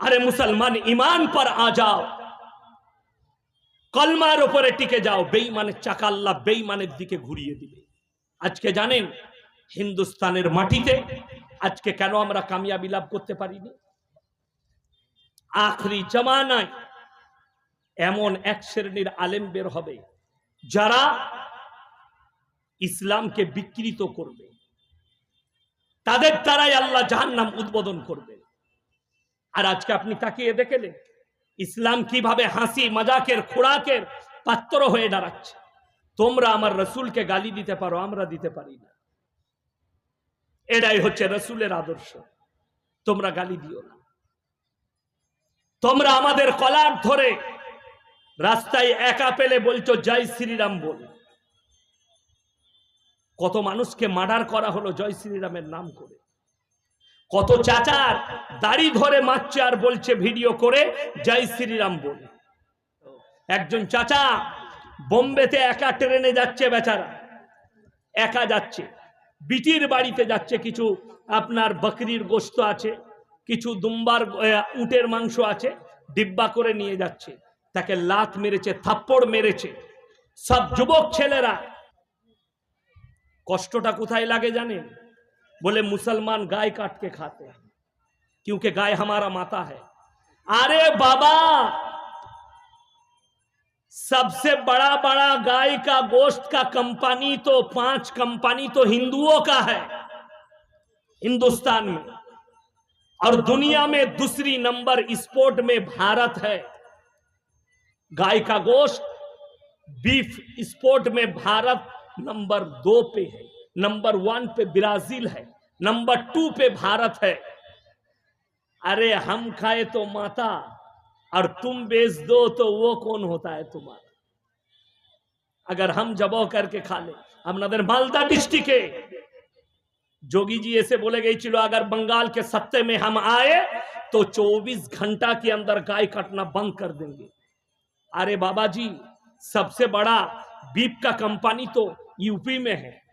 আরে মুসলমান ইমান পর আ যাও। কলমার উপরে টিকে যাও বেইমানের চাকা আল্লাহ বেইমানের দিকে ঘুরিয়ে দিবে। আজকে জানেন, হিন্দুস্তানের মাটিতে আজকে কেন আমরা কামিয়াবি লাভ করতে পারিনি? আখরি জমানায় এমন এক শ্রেণির আলেম বের হবে, যারা ইসলামকে বিকৃত করবে। তাদের দ্বারাই আল্লাহ জাহান্নাম উদ্বোধন করবে। আর আজকে আপনি তাকিয়ে দেখেলেন, ইসলাম কীভাবে হাসি, মজাকের, খোরাকের পাত্র হয়ে দাঁড়াচ্ছে। তোমরা আমার রসুলকে গালি দিতে পারো, আমরা দিতে পারি না। এটাই হচ্ছে রসুলের আদর্শ। তোমরা গালি দিও না। তোমরা আমাদের কলার ধরে রাস্তায় একা পেলে বলছো, জয় শ্রীরাম বল। কত মানুষকে মার্ডার করা হলো জয় শ্রীরামের নাম করে। কত চাচার দাড়ি ধরে মারছে আর বলছে ভিডিও করে, জয় শ্রীরাম বল। একজন চাচা বোম্বেতে একা ট্রেনে যাচ্ছে বেচারা, একা যাচ্ছে। বিটির বাড়িতে যাচ্ছে কিছু, আপনার বকরির গোস্ত আছে, কিছু দুম্বার উটের মাংস আছে, ডিব্বা করে নিয়ে যাচ্ছে। তাকে লাত মেরেছে, থাপ্পড় মেরেছে। সব যুবক ছেলেরা, কষ্টটা কোথায় লাগে জানেন? बोले, मुसलमान गाय काट के खाते हैं, क्योंकि गाय हमारा माता है। अरे बाबा, सबसे बड़ा बड़ा गाय का गोश्त का कंपनी तो पाँच कंपनी तो हिंदुओं का है, हिंदुस्तान में। और दुनिया में दूसरी नंबर स्पोर्ट में भारत है। गाय का गोश्त, बीफ स्पोर्ट में भारत नंबर दो पे है। नंबर वन पे ब्राज़ील है, नंबर टू पे भारत है। अरे हम खाए तो माता, और तुम बेच दो तो वो कौन होता है तुम्हारा? अगर हम जबो करके खा ले, हम नदर मालदा डिस्ट्रिक्ट है जोगी जी ऐसे बोले गए चलो अगर बंगाल के सत्ते में हम आए तो 24 घंटा के अंदर गाय काटना बंद कर देंगे। अरे बाबा जी, सबसे बड़ा बीप का कंपनी तो यूपी में है।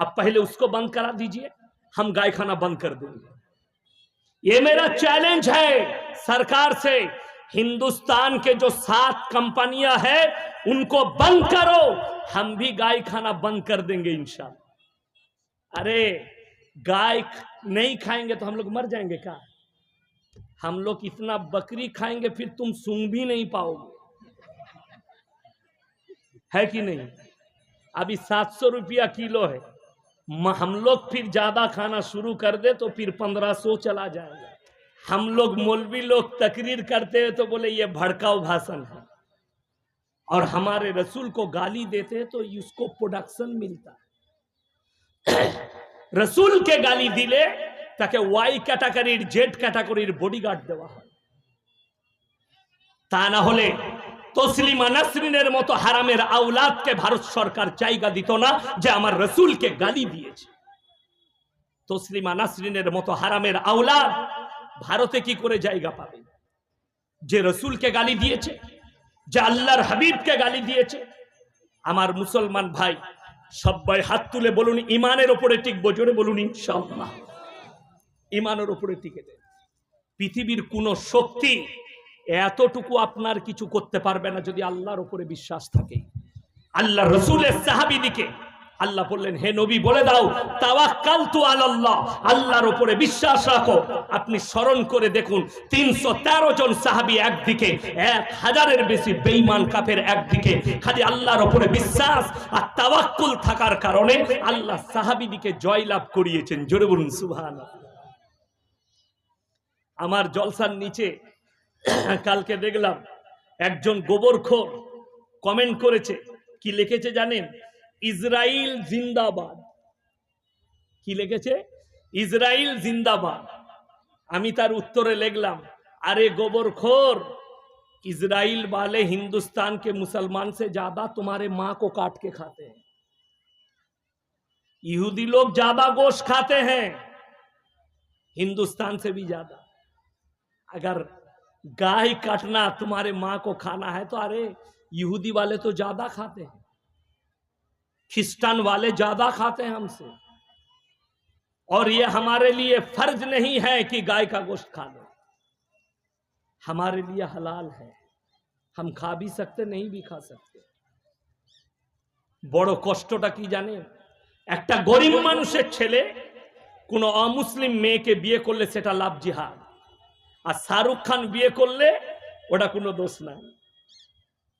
अब पहले उसको बंद करा दीजिए, हम गाय खाना बंद कर देंगे। ये मेरा चैलेंज है सरकार से, हिंदुस्तान के जो सात कंपनियाँ हैं, उनको बंद करो, हम भी गाय खाना बंद कर देंगे इंशाल्लाह। अरे, गाय नहीं खाएँगे तो हम लोग मर जाएँगे क्या? हम लोग इतना बकरी खाएँगे, फिर तुम सूंघ भी नहीं पाओगे। है कि नहीं? अभी सात सौ रुपया किलो है। हम लोग फिर ज्यादा खाना शुरू कर दे तो फिर पंद्रह सौ चला जाएगा हम लोग मौलवी लोग तकरीर करते हैं तो बोले ये भड़काऊ भाषण है और हमारे रसूल को गाली देते हैं तो उसको प्रोडक्शन मिलता है রসুলকে কে গালি দিলে তাকে ওয়াই ক্যাটাগরির জেড ক্যাটাগরির বডিগার্ড দেওয়া হয় তা না হলে তসলিমা নাসরিনের মতো হারামের আউলাদকে ভারত সরকার জায়গা দিত না যে আমার রসুলকে গালি দিয়েছে। তসলিমা নাসরিনের মতো হারামের আউলাদ ভারতে কি করে জায়গা পাবে? যে রসুলকে গালি দিয়েছে, যে আল্লাহর হাবিবকে গালি দিয়েছে। আমার মুসলমান ভাই সবাই হাত তুলে বলুন, ইমানের ওপরে টিকবো, জোরে বলুন, ইনশাআল্লাহ। ইমানের ওপরে টিকে দেন। পৃথিবীর কোন শক্তি এতটুকু আপনার কিছু করতে পারবে না যদি আল্লাহর উপরে বিশ্বাস থাকে। আল্লাহ রসুলের সাহাবিদিকে আল্লাহ বললেন, হে নবী, বলে দাও তাওয়াক্কাল তু আল্লাহ আল্লাহর উপরে বিশ্বাস রাখো। আপনি স্মরণ করে দেখুন, তিনশো তেরো জন সাহাবি একদিকে, এক হাজারের বেশি বেইমান কাফের একদিকে। খালি আল্লাহর উপরে বিশ্বাস আর তাওয়াক্কুল থাকার কারণে আল্লাহ সাহাবিদিকে জয়লাভ করিয়েছেন। জোরে বলুন সুবহান আমার জলসার নিচে কালকে দেখলাম একজন গোবরখোর কমেন্ট করেছে কি লিখেছে জানেন ইসরায়েল জিন্দাবাদ কি লিখেছে ইসরায়েল জিন্দাবাদ আমি তার উত্তরে লিখলাম আরে गोबरखोर इजराइल वाले हिंदुस्तान के मुसलमान से ज्यादा तुम्हारे माँ को काट के खाते हैं यहूदी लोग ज्यादा गोश्त खाते हैं हिंदुस्तान से भी ज्यादा अगर गाय काटना तुम्हारे माँ को खाना है तो अरे यहूदी वाले तो ज्यादा खाते हैं ख्रिस्टान वाले ज्यादा खाते हैं हमसे और ये हमारे लिए फर्ज नहीं है कि गाय का गोश्त खा लो हमारे लिए हलाल है हम खा भी सकते नहीं भी खा सकते বড় কষ্টটা কি জানেন একটা গরিব মানুষের ছেলে কোনো অমুসলিম মেয়েকে বিয়ে করলে সেটা লাভ জিহাদ আর শাহরুখ খান বিয়ে করলে ওটা কোনো দোষ নাই।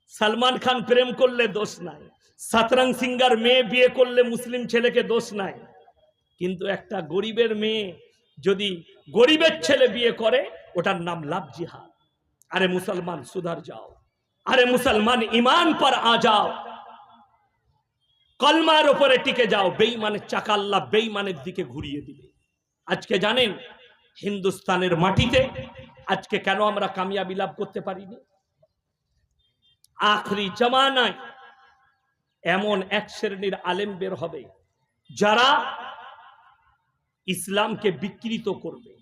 সালমান খান প্রেম করলে দোষ নাই। সাতরং সিঙ্গার মেয়ে বিয়ে করলে মুসলিম ছেলেকে দোষ নাই। কিন্তু একটা গরিবের মেয়ে যদি গরিবের ছেলে বিয়ে করে, ওটার নাম লাভ জিহাদ। আরে মুসলমান, সুধার যাও। আরে মুসলমান, ইমান পর আ যাও। কলমার ওপরে টিকে যাও। বেইমানের চাকা আল্লাহ বেইমানের দিকে ঘুরিয়ে দিবে। আজকে জানেন হিন্দুস্তানের মাটিতে আজকে কেন আমরা কামিয়াবি লাভ করতে পারিনি? আখরি জমানায় এমন এক শ্রেণির আলেম বের হবে যারা ইসলামকে বিকৃত করবে।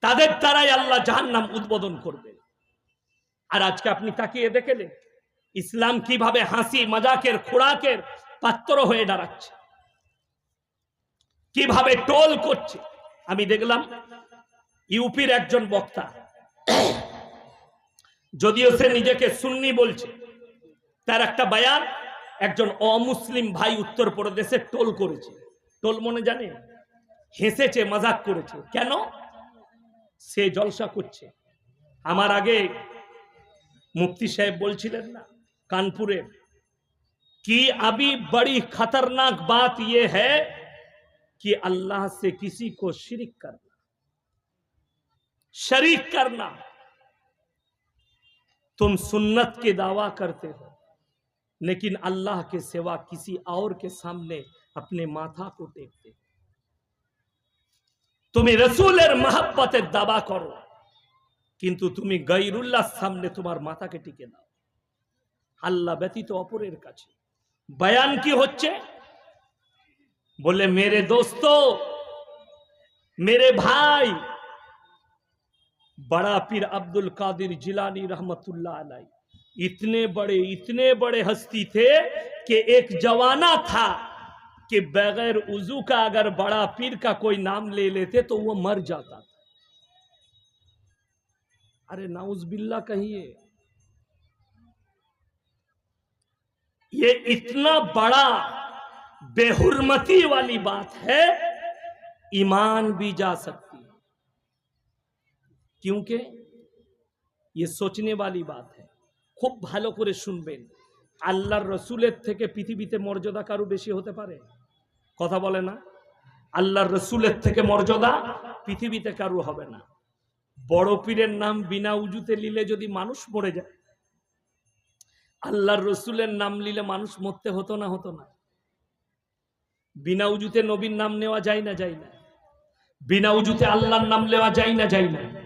তাদের দ্বারাই আল্লাহ জাহান্নাম উদ্বোধন করবে। আর আজকে আপনি তাকিয়ে দেখেলেন, ইসলাম কীভাবে হাসি, মজাকের, খোরাকের পাত্র হয়ে দাঁড়াচ্ছে? কীভাবে টোল করছে? আমি দেখলাম ইউপির একজন বক্তা। যদিও সে নিজেকে সুন্নি বলছে, তার একটা বায়ান, একজন অমুসলিম ভাই উত্তর প্রদেশে টোল করেছে। টোল মনে জানে? হেসেছে, মজাক করেছে। কেন? সে জলসা করছে। আমার আগে মুফতি সাহেব বলছিলেন না, কানপুরের, কি আবি বড়ি খতরনাক বাত ইয়ে হ্যাঁ कि अल्लाह से किसी को शिरिक करना शरीक करना तुम सुन्नत के दावा करते हो लेकिन अल्लाह के सिवा किसी और के सामने अपने माथा को टेकते हो তুমি রসুলের মহাব্বতের দাবা করো কিন্তু তুমি গৈরুল্লাহ সামনে তোমার মাথাকে টিকে দাও আল্লাহ ব্যতীত অপরের কাছে বয়ান কি হচ্ছে बोले, मेरे दोस्तों, मेरे भाई, बड़ा पीर अब्दुल कादिर जिलानी रहमतुल्लाह अलैह, इतने बड़े इतने बड़े हस्ती थे कि एक जवाना था कि बगैर उजू का अगर बड़ा पीर का कोई नाम ले लेते तो वो मर जाता था। अरे नाउज बिल्ला कहिए, ये इतना बड़ा बेहुरमती वाली बात है ईमान भी जा सकती है क्योंकि ये सोचने वाली बात है খুব ভালো করে শুনবেন আল্লাহর রসুলের থেকে পৃথিবীতে মর্যাদা কারো বেশি হতে পারে কথা বলে না আল্লাহর রসুলের থেকে মর্যাদা পৃথিবীতে কারো হবে না বড় পীরের নাম বিনা উজুতে নিলে যদি মানুষ মরে যায় আল্লাহর রসুলের নাম নিলে মানুষ মরতে হতো না হতো না বিনা উজুতে নবীর নাম নেওয়া যায় না যায় না। বিনা উজুতে আল্লাহর নাম নেওয়া যায় না যায় না।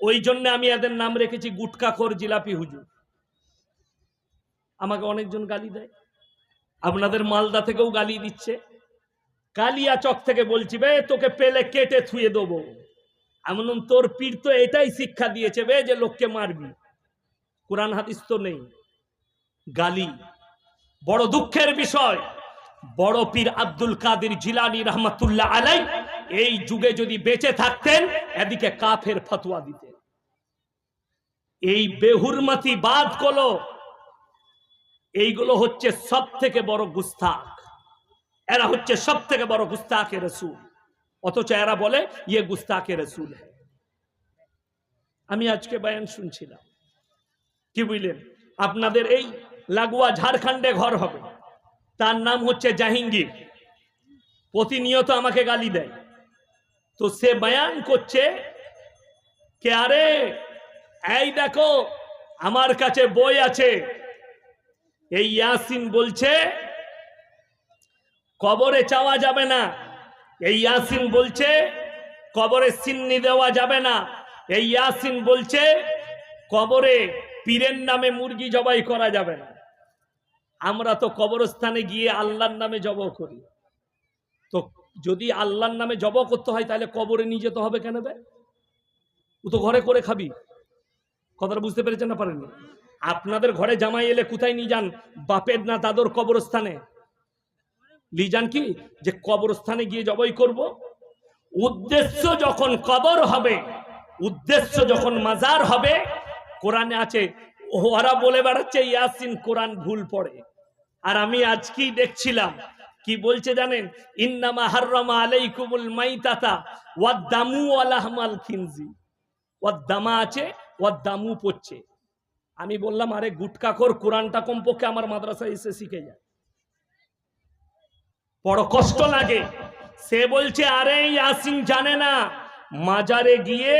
ওই জন্য আমি এদের নাম রেখেছি গুটকাখোর জিলাপি হুজুর। আমাকে অনেকজন গালি দেয়। আপনাদের মালদা থেকেও গালি দিচ্ছে। কালিয়া চক থেকে বলছি, বে, তোকে পেলে কেটে থুয়ে দেবো। এমন তোর পীর তো এটাই শিক্ষা দিয়েছে, বে, যে লোককে মারবি। কোরআন হাদিস তো নেই। গালি, বড় দুঃখের বিষয়। বড় পীর আব্দুল কাদের জিলানি রহমতুল্লাহ আলাই এই যুগে যদি বেঁচে থাকতেন, এদিকে কাফের ফতোয়া দিতেন। এই বেহুরমতি বাদগুলো এইগুলো হচ্ছে সব থেকে বড় গুস্তাক এরা হচ্ছে সব থেকে বড় গুস্তাকে রসুল। অথচ এরা বলে ইয়ে গুস্তাকে রসুল আমি আজকে বয়ান শুনছিলাম। কি বুঝলেন? আপনাদের এই লাগোয়া ঝাড়খণ্ডে ঘর হবে। তার নাম হচ্ছে জাহাঙ্গীর। প্রতিনিয়ত আমাকে গালি দেয়। তো সে বয়ান করছে কে আরে, এই দেখো আমার কাছে বই আছে। এই ইয়াসিন বলছে, কবরে চাওয়া যাবে না। এই ইয়াসিন বলছে, কবরে সিন্নি দেওয়া যাবে না। এই ইয়াসিন বলছে, কবরে পীরের নামে মুরগি জবাই করা যাবে না। আমরা তো কবরস্থানে গিয়ে আল্লাহর নামে জব করি। তো যদি আল্লাহর নামে জব করতে হয়, তাহলে কবরে নিয়ে যেতে হবে কেন বে? ও তো ঘরে করে খাবি। কথাটা বুঝতে পেরেছেন না পারেননি? আপনাদের ঘরে জামাই এলে কোথায় নিয়ে যান? বাপের না দাদর কবরস্থানে? নিয়ে যান কি? যে কবরস্থানে গিয়ে জবাই করব। উদ্দেশ্য যখন কবর হবে, উদ্দেশ্য যখন মাজার হবে, কোরআনে আছে ওরা বলে বেড়াচ্ছে, ইয়াসিন কোরআন ভুল পড়ে। আর আমি আজকেই দেখছিলাম, কি বলছে জানেন? ইন্নামা হাররামা আলাইকুমুল মাইতাতা ওয়াদ দামু আলাহমাল খিনজি। ওয়াদ দামা আছে, ওয়াদ দামু পড়ছে। আমি বললাম, আরে গুটকাখোর কোরআনটা কমপক্ষে আমার মাদ্রাসায় এসে শিখে যায়। বড় কষ্ট লাগে। সে বলছে, আরে ইয়াসিন জানে না, মাজারে গিয়ে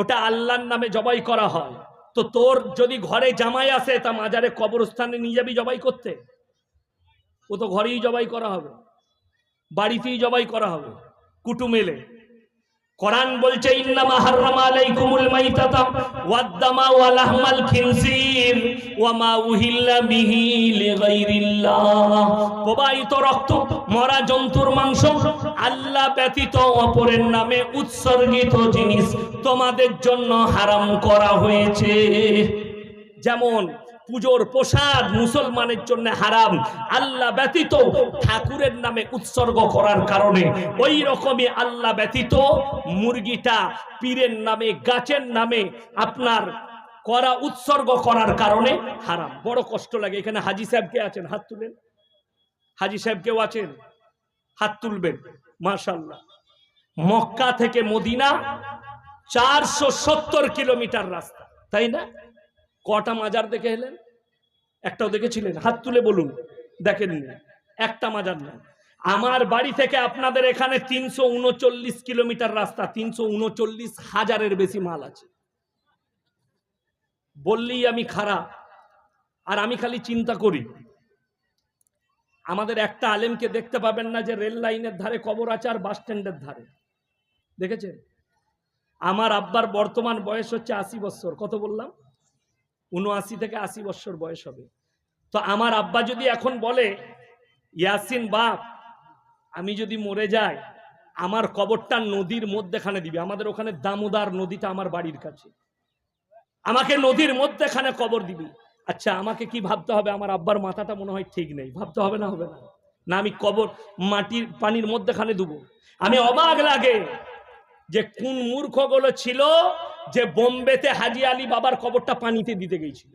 ওটা আল্লাহর নামে জবাই করা হয়। তো তোর যদি ঘরে জামাই আসে, তা মাজারে কবরস্থানে নিয়ে যাবি জবাই করতে? ও তো ঘরেই জবাই করা হবে। বাড়িতেই জবাই করা হবে। কুটুম এলে কোরআন বলছে উহিল্লা প্রবাহিত রক্ত, মরা জন্তুর মাংস, আল্লাহ ব্যতীত অপরের নামে উৎসর্গিত জিনিস তোমাদের জন্য হারাম করা হয়েছে। যেমন পুজোর প্রসাদ মুসলমানের জন্য হারাম। আল্লাহ ব্যতীত ঠাকুরের নামে উৎসর্গ করার কারণে ওই রকমই আল্লাহ ব্যতীত মুরগিটা পীরের নামে, গাছের নামে আপনার করা উৎসর্গ করার কারণে হারাম। বড় কষ্ট লাগে। এখানে হাজি সাহেব কে আছেন? হাত তুলেন। হাজি সাহেব কেউ আছেন? হাত তুলবেন। মাশাল্লাহ মক্কা থেকে মদিনা চারশো সত্তর কিলোমিটার রাস্তা। তাই না? কটা মাজার দেখে এলেন? একটাও দেখেছিলেন? হাত তুলে বলুন, দেখেননি। একটা মাজার না। আমার বাড়ি থেকে আপনাদের এখানে তিনশো উনচল্লিশ কিলোমিটার রাস্তা, তিনশো উনচল্লিশ হাজারের বেশি মাল আছে। বললেই আমি খারাপ, আর আমি খালি চিন্তা করি। আমাদের একটা আলেমকে দেখতে পাবেন না যে রেল লাইনের ধারে কবর আছে আর বাস স্ট্যান্ডের ধারে। দেখেছেন? আমার আব্বার বর্তমান বয়স হচ্ছে আশি বছর। কত বললাম? উনআশি থেকে আশি বছর বয়স হবে। তো আমার আব্বা যদি এখন বলে, ইয়াসিন বাপ, আমি যদি মরে যাই, আমার কবরটা নদীর মধ্যেখানে দিবে। আমাদের ওখানে দামোদার নদীটা আমার বাড়ির কাছে। আমাকে নদীর মধ্যেখানে কবর দিবি। আচ্ছা আমাকে কি ভাবতে হবে? আমার আব্বার মাথাটা মনে হয় ঠিক নেই। ভাবতে হবে না হবে না। না, আমি কবর মাটির পানির মধ্যেখানে দেবো আমি অবাক লাগে যে কোন মূর্খগুলো ছিল যে বোম্বেতে হাজি আলী বাবার কবরটা পানিতে দিতে গিয়েছিল।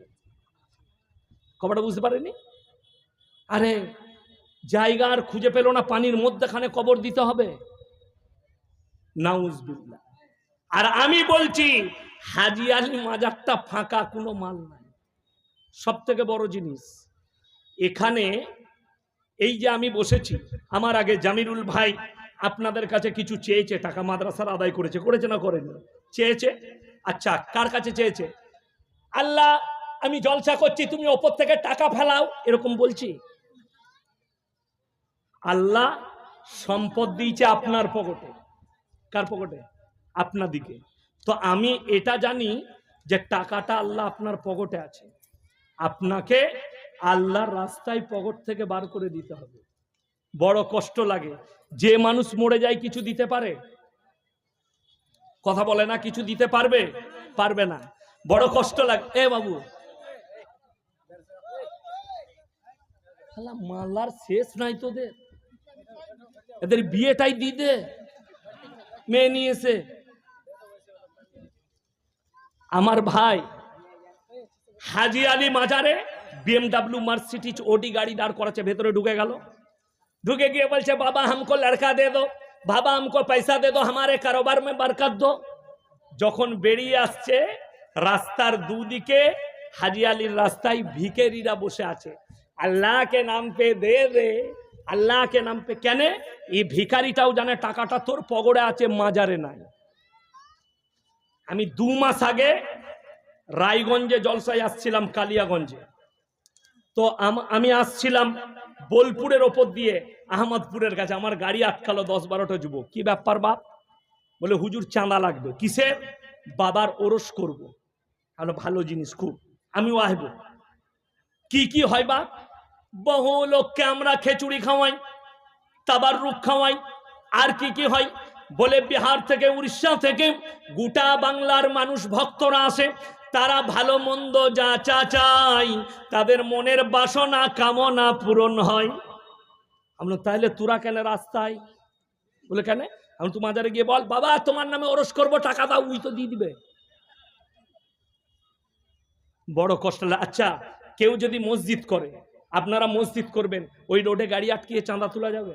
কবরটা বুঝতে পারেনি আরে, জায়গা আর খুঁজে পেল না, পানির মধ্যেখানে কবর দিতে হবে। নাউজবিল্লা আর আমি বলছি, হাজি আলী মাজারটা ফাঁকা, কোনো মাল নাই। সব থেকে বড় জিনিস, এখানে এই যে আমি বসেছি, আমার আগে জামিরুল ভাই আপনাদের কাছে কিছু চেয়েছে, টাকা মাদ্রাসার আদায় করেছে করেছে না করেনি? চেয়েছে? আচ্ছা কার কাছে চেয়েছে? আল্লাহ, আমি জলসা করছি, তুমি ওপর থেকে টাকা ফেলাও, এরকম বলছি। আল্লাহ সম্পদ দিয়েছে আপনার পকেটে। কার পকেটে? আপনার দিকে। তো আমি এটা জানি যে টাকাটা আল্লাহ আপনার পকেটে আছে। আপনাকে আল্লাহর রাস্তায় পকেট থেকে বার করে দিতে হবে। বড় কষ্ট লাগে। যে মানুষ মরে যায় কিছু দিতে পারে? কথা বলে না, কিছু দিতে পারবে? পারবে না। বড় কষ্ট লাগে, এ বাবু। মালার শেষ নাই তোদের। এদের বিয়েটাই দি দে। মেয়ে নিয়েছে। আমার ভাই হাজি আলী মাজারে বিএমডাব্লিউ মার্সিটিজ ওডি গাড়ি দাঁড় করাচ্ছে, ভেতরে ঢুকে গেল। ঢুকে গিয়ে বলছে বাবা হামকো লড়কা দে দো বাবা আমকো পয়সা দে দো আমারে কারোবার মে বরকত দো যখন বেরিয়ে আসছে রাস্তার দুদিকে হাজিয়ালির রাস্তায় ভিকেরিরা বসে আছে আল্লাহকে নাম পে দে রে আল্লাহকে নাম পে কেন এই ভিখারিটাও জানে টাকাটা তোর পগড়ে আছে মাজারে নাই আমি দু মাস আগে রায়গঞ্জে জলসায় আসছিলাম কালিয়াগঞ্জে তো আমি আসছিলাম বোলপুরের ওপর দিয়ে আহমদপুরের কাছে আমার গাড়ি আটকালো দশ বারোটা যুবক। কি ব্যাপার বাপ? বলে, হুজুর, চাঁদা লাগবে। কিসের? বাবার ওরস করব। ভালো ভালো জিনিস খুব। আমিও আসব। কি কি হয় বাপ? বহু লোককে আমরা খেচুড়ি খাওয়াই, তাবার রুখ খাওয়াই। আর কি কি হয়? বলে, বিহার থেকে, উড়িষ্যা থেকে গোটা বাংলার মানুষ ভক্তরা আসে। তারা ভালো মন্দ যা চা চাই তাদের মনের বাসনা কামনা পূরণ হয়। আমরা তাহলে তোরা কেন রাস্তায়? বলে, কেন? আমি তো মাজারে গিয়ে বল, বাবা, তোমার নামে ওরস করব, টাকা দাও, উই তো দিয়ে দিবে। বড় কষ্ট আচ্ছা কেউ যদি মসজিদ করে, আপনারা মসজিদ করবেন, ওই রোডে গাড়ি আটকিয়ে চাঁদা তোলা যাবে?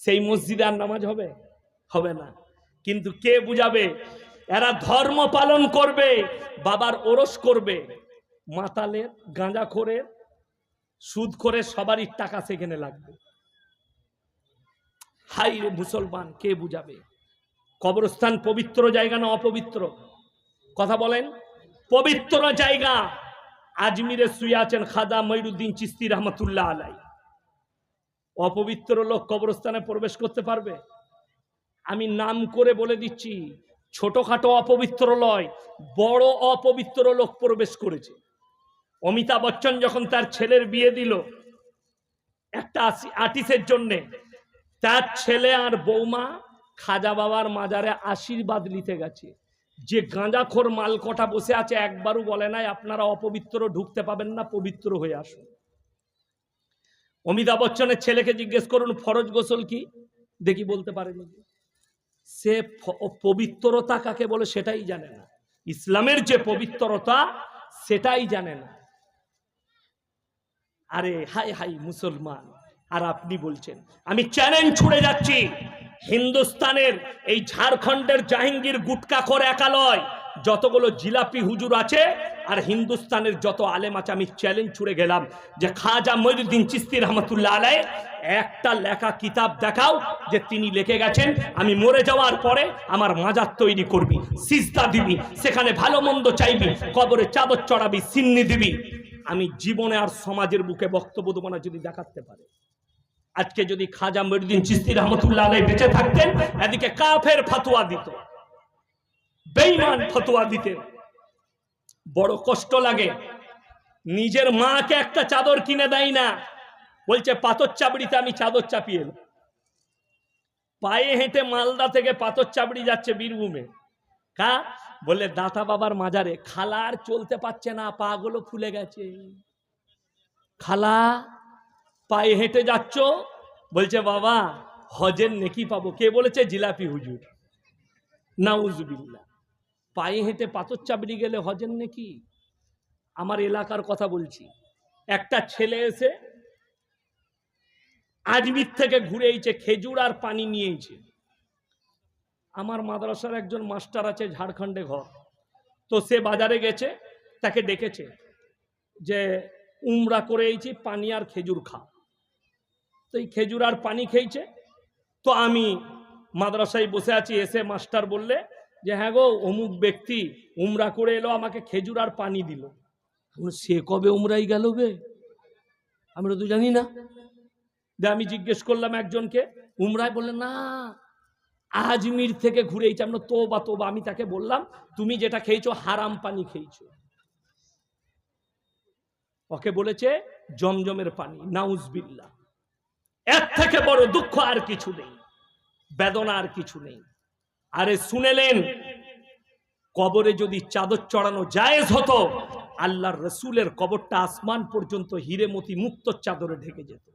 সেই মসজিদে আর নামাজ হবে? হবে না। কিন্তু কে বুঝাবে এরা ধর্ম পালন করবে, বাবার ওরস করবে। মাতালের গাঁজা করে, সুদ করে সবারই টাকা সেখানে লাগবে। হাই রে মুসলমান, কে বুঝাবে? কবরস্থান পবিত্র জায়গা না অপবিত্র? কথা বলেন। পবিত্র জায়গা। আজমিরে শুয়ে আছেন খাজা মঈরুদ্দিন চিস্তি রহমতুল্লাহ আলাই। অপবিত্র লোক কবরস্থানে প্রবেশ করতে পারবে? আমি নাম করে বলে দিচ্ছি ছোটখাটো অপবিত্র লয়, বড় অপবিত্র লোক প্রবেশ করেছে। অমিতাভ বচ্চন যখন তার ছেলের বিয়ে দিল, একটা আর্টিস্টের জন্যে, তার ছেলে আর বৌমা খাজা বাবার মাজারে আশীর্বাদ নিতে গেছে। যে গাঁজাখোর মালকটা বসে আছে, একবারও বলে নাই, আপনারা অপবিত্র ঢুকতে পাবেন না, পবিত্র হয়ে আসুন। অমিতাভ বচ্চনের ছেলেকে জিজ্ঞেস করুন, ফরজ গোসল কি? দেখি বলতে পারেনি। সে পবিত্রতা কাকে বলে সেটাই জানে না। ইসলামের যে পবিত্রতা, সেটাই জানে না। আরে হাই হাই মুসলমান, আর আপনি বলছেন, আমি চ্যালেঞ্জ ছুড়ে যাচ্ছি। হিন্দুস্তানের এই ঝাড়খণ্ডের জাহাঙ্গীর গুটকা করে একালয়, যতগুলো জিলাপি হুজুর আছে আর হিন্দুস্তানের যত আলেম আছে, আমি চ্যালেঞ্জ ছুড়ে গেলাম যে খাজা মঈনুদ্দিন চিস্তি রহমতুল্লাহ আলাই একটা লেখা কিতাব দেখাও যে তিনি লিখে গেছেন, আমি মরে যাওয়ার পরে আমার মাজার তৈরি করবি, সিজদা দিবি, সেখানে ভালো মন্দ চাইবি, কবরে চাদর চড়াবি, সিন্নি দিবি। আমি জীবনে আর সমাজের বুকে বক্তব্য দেবো না যদি দেখাতে পারে। আজকে যদি খাজা মরিদিন চিস্তি রহমতুল্লাহ আলাই বেঁচে থাকতেন, এদিকে কাফের ফাতুয়া দিত, বেঈমান ফতোয়া দিতেন। বড় কষ্ট লাগে। নিজের মাকে একটা চাদর কিনে দেয় না। বলছে, পাথর চাবড়িতে আমি চাদর চাপিয়ে পায়ে হেঁটে মালদা থেকে পাথর চাবড়ি যাচ্ছে বীরভূমে। কা? বলে দাতা বাবার মাজারে খালা আর চলতে পারছে না পা গুলো ফুলে গেছে। খালা, পায়ে হেঁটে যাচ্ছ? বলছে, বাবা, হজের নেকি পাবো। কে বলেছে? জিলাপি হুজুর। নাউজুবিল্লা পায়ে হেঁটে পাথর চাবড়ি গেলে হজের নাকি? আমার এলাকার কথা বলছি। একটা ছেলে এসে আজমির থেকে ঘুরে এইছে খেজুর আর পানি নিয়েছে আমার মাদ্রাসার একজন মাস্টার আছে ঝাড়খণ্ডে ঘর। তো সে বাজারে গেছে, তাকে ডেকেছে যে উমরা করে এইছি পানি আর খেজুর খা। তো এই খেজুর আর পানি খেয়েছে। তো আমি মাদ্রাসায় বসে আছি, এসে মাস্টার বললে যে হ্যাঁ গো, অমুক ব্যক্তি উমরা করে এলো, আমাকে খেজুর আর পানি দিল। সে কবে উমরাই গেল বে? আমরা তো জানি না। যে আমি জিজ্ঞেস করলাম একজনকে উমরায় বললে না, আজমির থেকে ঘুরে আমরা তো বা আমি তাকে বললাম, তুমি যেটা খেয়েছো, হারাম পানি খেয়েছো। ওকে বলেছে, জমজমের পানি নাউজবিল্লা এর থেকে বড় দুঃখ আর কিছু নেই, বেদনা আর কিছু নেই। আরে শুনেলেন? কবরে যদি চাদর চড়ানো জায়েজ হতো, আল্লাহর রসুলের কবরটা আসমান পর্যন্ত হিরেমতি মুক্ত চাদরে ঢেকে যেত।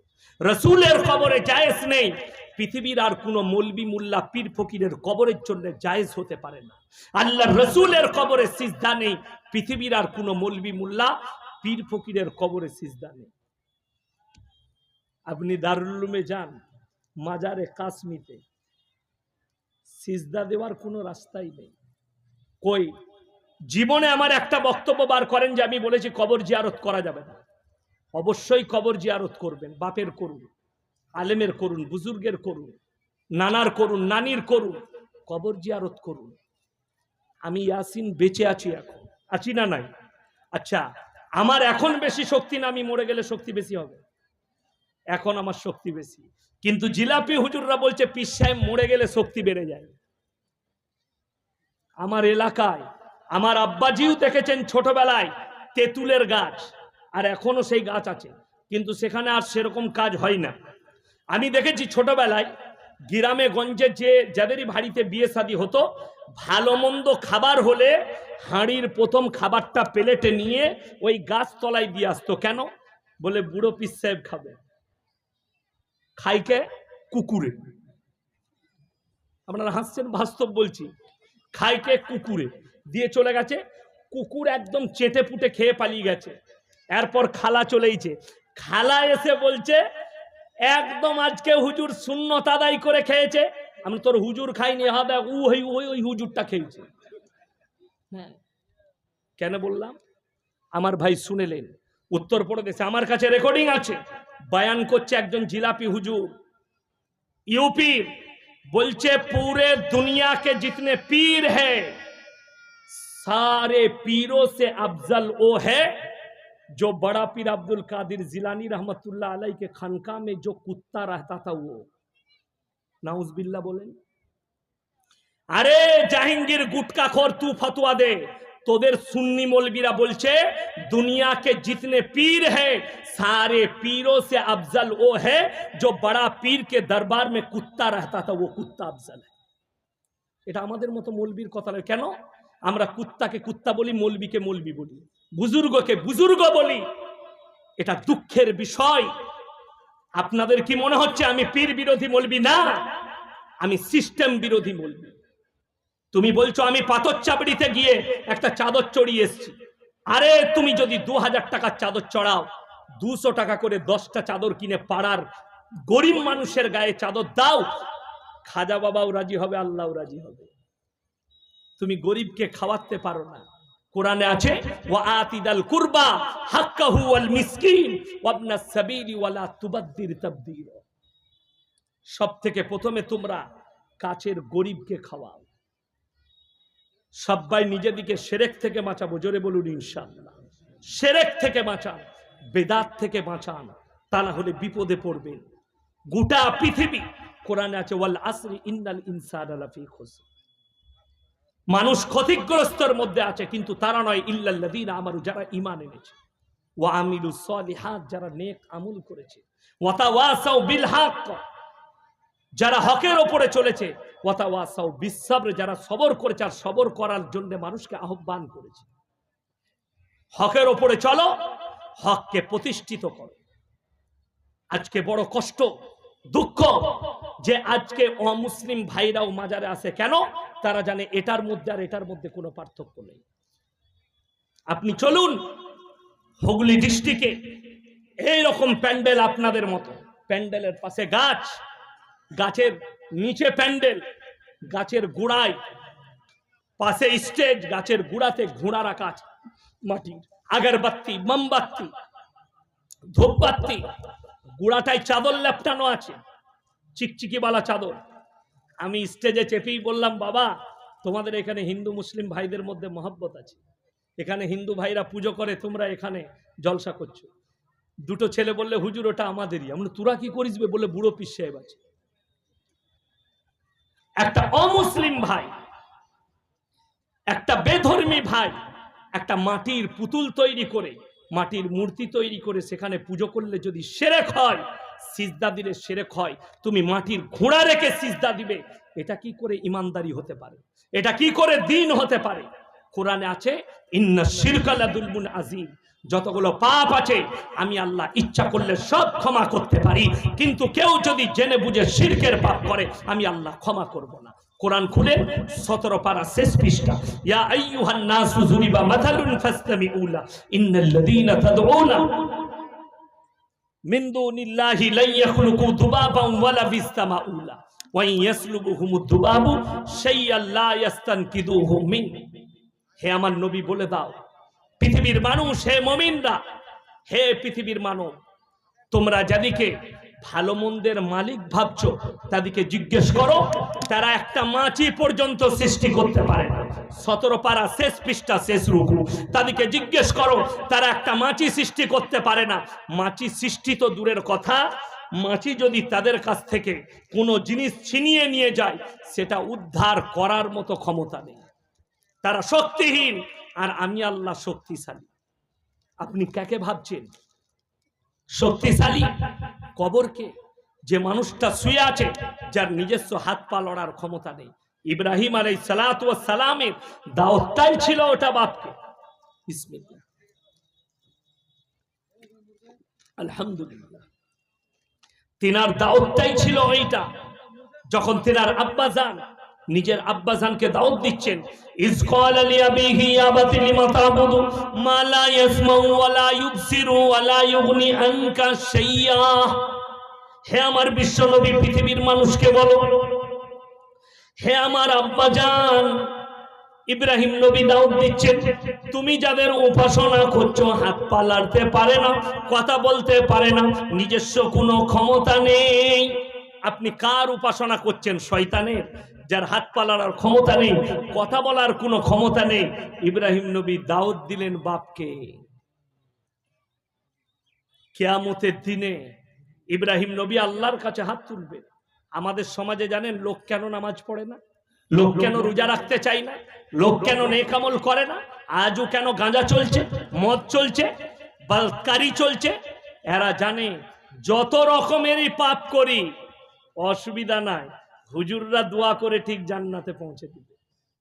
রসুলের কবরে জায়েজ নেই। পৃথিবীর আর কোনো মলবি মুল্লা পীর ফকিরের কবরের জন্য জায়েজ হতে পারে না। আল্লাহর রসুলের কবরে সিজদা নেই। পৃথিবীর আর কোনো মলবি মুল্লা পীর ফকিরের কবরে সিজদা নেই। আপনি দারুল্লুমে যান, মাজারে কাশ্মীতে। সিজদা দেওয়ার কোনো রাস্তাই নেই। কই? জীবনে আমার একটা বক্তব্য বার করেন যে আমি বলেছি কবর জিয়ারত করা যাবে না। অবশ্যই কবর জিয়ারত করবেন, বাপের করুন, আলেমের করুন, বুজুর্গের করুন, নানার করুন, নানির করুন, কবর জিয়ারত করুন। আমি ইয়াসিন বেঁচে আছি এখন। আছি না নাই? আচ্ছা আমার এখন বেশি শক্তি না, আমি মরে গেলে শক্তি বেশি হবে? এখন আমার শক্তি বেশি। কিন্তু জিলাপি হুজুররা বলছে, পিস সাহেব, মরে গেলে শক্তি বেড়ে যায়। আমার এলাকায় আমার আব্বাজিও দেখেছেন ছোটবেলায় তেঁতুলের গাছ, আর এখনও সেই গাছ আছে। কিন্তু সেখানে আর সেরকম কাজ হয় না। আমি দেখেছি ছোটবেলায় গ্রামে গঞ্জে যে যাদেরই বাড়িতে বিয়ে শাদী হতো, ভালো মন্দ খাবার হলে হাঁড়ির প্রথম খাবারটা প্লেটে নিয়ে ওই গাছ তলায় দিয়ে আসতো। কেন? বলে, বুড়ো পিস সাহেব খাবে। খাইকে কুকুরে। আপনারা হাসছেন বাস্তব বলছি খাইকে কুকুরে। দিয়ে চলে গেছে কুকুর একদম চেটে পুটে খেয়ে পালিয়ে গেছে। এরপর খালা চলেইছে খালা এসে বলছে একদম আজকে হুজুর শূন্য তাদাই করে খেয়েছে। আমি তোর হুজুর খাইনি হবে উ ওই ওই ওই হুজুরটা খেয়েছে। হ্যাঁ। কেন বললাম? আমার ভাই শুনেলেন उत्तर प्रदेश हमारे रेकर्डिंग आयान कर एक जिलापी हुजूर यूपी बोलछे पूरे दुनिया के जितने पीर है सारे पीरों से अफजल वो है जो बड़ा पीर अब्दुल कादिर जिलानी रहमतुल्लाह अलैह के खानका में जो कुत्ता रहता था वो। नाउज बिल्ला बोले। अरे, जहांगीर गुटका खोर तू फतवा दे। তোদের সুন্নি মৌলবীরা বলছে, দুনিয়াকে জিতনে পীর হে, সারে পীরো সে আফজল ও হে, যে বড়া পীর কে দরবার মে কুত্তা রহতা থা, ও কুত্তা আফজল হে। এটা আমাদের মতো মৌলবীর কথা নয়। কেন? আমরা কুত্তাকে কুত্তা বলি, মৌলবীকে মৌলবী বলি। বুজুর্গকে বুজুর্গ বলি। এটা দুঃখের বিষয়। আপনাদের কি মনে হচ্ছে, আমি পীর বিরোধী মৌলবী না? আমি সিস্টেম বিরোধী মৌলবী। তুমি বলছো আমি পাথর চাপড়িতে গিয়ে একটা চাদর চড়িয়ে এসছি। আরে তুমি যদি দু হাজার টাকার চাদর চড়াও, দুশো টাকা করে দশটা চাদর কিনে পাড়ার গরিব মানুষের গায়ে চাদর দাও, খাজা বাবাও রাজি হবে আল্লাহও রাজি হবে। তুমি গরিবকে খাওয়াতে পারো না। কোরআনে আছে, ওয়া আতিদাল কুরবা হাক্কাহু ওয়াল মিসকিন ওয়াবনা সাবিলি ওয়ালা তুবাদ্দির তাবদীর। সব থেকে প্রথমে তোমরা কাছের গরিবকে খাওয়াও। সবাই নিজেদিকে সেরেক থেকে বাঁচাবো, জোরে বলুন ইনশাআল্লাহ। সেরেক থেকে বাঁচান, বেদাত থেকে বাঁচান, তা না হলে বিপদে পড়বেন। গোটা পৃথিবী, কোরআনে আছে, ওয়াল আসরি ইন্নাল ইনসান লাফি খুসর। মানুষ ক্ষতিগ্রস্তর মধ্যে আছে, কিন্তু তারা নয় ইল্লাল্লাযীন আমারু যারা ইমান এনেছে। ওয়া আমিলু সলিহাত, যারা নেক আমল করেছে। ওয়া তাওয়াসাউ বিল হক যারা হকের ওপরে চলেছে যারা সবর করেছে আর সবর করার জন্য মানুষকে আহ্বান করেছে। হকের ওপরে চলো, হককে প্রতিষ্ঠিত করো। আজকে বড় কষ্ট, দুঃখ যে আজকে অমুসলিম ভাইরাও মাজারে আসে কেন? তারা জানে এটার মধ্যে আর এটার মধ্যে কোনো পার্থক্য নেই। আপনি চলুন হুগলি ডিস্ট্রিক্টে, এইরকম প্যান্ডেল আপনাদের মতো, প্যান্ডেলের পাশে গাছ গাছের নিচে প্যান্ডেল, গাছের গোড়ায়, পাশে স্টেজ, গাছের গোড়াতে ঘোড়া রাখা আছে মাটির আগরবাতি, মোমবাতি, ধূপবাতি, গোড়াটায় চাদর লেপটানো আছে চিকচিকিওয়ালা চাদর। আমি স্টেজে চেপেই বললাম, বাবা, তোমাদের এখানে হিন্দু, মুসলিম ভাইদের মধ্যে মহাব্বত আছে। এখানে হিন্দু ভাইরা পুজো করে, তোমরা এখানে জলসা করছ। দুটো ছেলে বললে, হুজুর, ওটা আমাদেরই। আমরা তোরা কি করিস বলে বুড়ো পিস সাহেব আছে। একটা অমুসলিম ভাই, একটা বেধর্মী ভাই, একটা মাটির পুতুল তৈরি করে, মাটির মূর্তি তৈরি করে সেখানে পুজো করলে যদি সেরেক হয়, সিজদা দিলে সেরেক হয়, তুমি মাটির ঘোড়া রেখে সিজদা দিবে, এটা কি করে ইমানদারি হতে পারে? এটা কি করে দিন হতে পারে? কোরআনে আছে আজিম যতগুলো পাপ আছে, আমি আল্লাহ ইচ্ছা করলে সব ক্ষমা করতে পারি। কিন্তু কেউ যদি জেনে বুঝে শিরকের পাপ করে, আমি আল্লাহ ক্ষমা করব না। কোরআন খুলে সতেরো পারা শেষ পৃষ্ঠা, ইয়া আইয়ুহান নাসু যুরিবা মাথালুন ফাসতামিউলা ইন্নাল্লাযীনা তাদউনা মিন দুনিল্লাহি লা ইয়াখলুকু দুবাবান ওয়ালা বিসতামাউলা ওয়া ইয়াসলুবুহুমুদ দুবাবু শাইআন লা ইয়াস্তানকিদুহু মিন। হে আমার নবী বলে দাও, পৃথিবীর মানুষ, হে মমিনরা, হে পৃথিবীর মানব, তোমরা যাদিকে ভালো মন্দের মালিক ভাবছ তাদেরকে জিজ্ঞেস করো, তারা একটা মাছি পর্যন্ত সৃষ্টি করতে পারে না। সতেরো পারা শেষ পৃষ্ঠা, শেষ রুকু। তাদেরকে জিজ্ঞেস করো, তারা একটা মাছি সৃষ্টি করতে পারে না। মাছি সৃষ্টি তো দূরের কথা। মাছি যদি তাদের কাছ থেকে কোনো জিনিস ছিনিয়ে নিয়ে যায়, সেটা উদ্ধার করার মতো ক্ষমতা নেই। তারা শক্তিহীন। আর আমি আল্লাহ শক্তিশালী। আপনি কাকে ভাবছেন? শক্তিশালী কবরকে? যে মানুষটা শুয়ে আছে, যার নিজস্ব হাত পা লড়ার ক্ষমতা নেই। ইব্রাহিম আলাই সালাত ও সালামের দাওয়াতটাই ছিল ওটা বাপকে। আলহামদুলিল্লাহ। তিনার দাওয়াতটাই ছিল ওইটা। যখন তিনার আব্বা যান নিজের আব্বাজানকে দাওয়াত দিচ্ছেন। ইজ ক্বাল লি আবিহি হে আমার বিশ্বনবী, পৃথিবীর মানুষকে বলো। হে আমার আব্বাজান ইব্রাহিম নবী দাউদ দিচ্ছেন। তুমি যাদের উপাসনা করছ, হাত পা লাড়তে পারে না, কথা বলতে পারে না, নিজস্ব কোনো ক্ষমতা নেই। আপনি কার উপাসনা করছেন, শয়তানের? যার হাত পা লাড়ার ক্ষমতা নেই, কথা বলার কোনো ক্ষমতা নেই। ইব্রাহিম নবী দাউদ দিলেন বাপকে। কেয়ামতের দিনে ইব্রাহিম নবী আল্লাহর কাছে হাত তুলবে আমাদের সমাজে জানেন, লোক কেন নামাজ পড়ে না? লোক কেন রোজা রাখতে চায় না? লোক কেন নেকামল করে না? আজও কেন গাঁজা চলছে? মদ চলছে? বালকারি চলছে? এরা জানে, যত রকমেরই পাপ করি, অসুবিধা নাই। হুজুররা দোয়া করে ঠিক জান্নাতে পৌঁছে দিবে।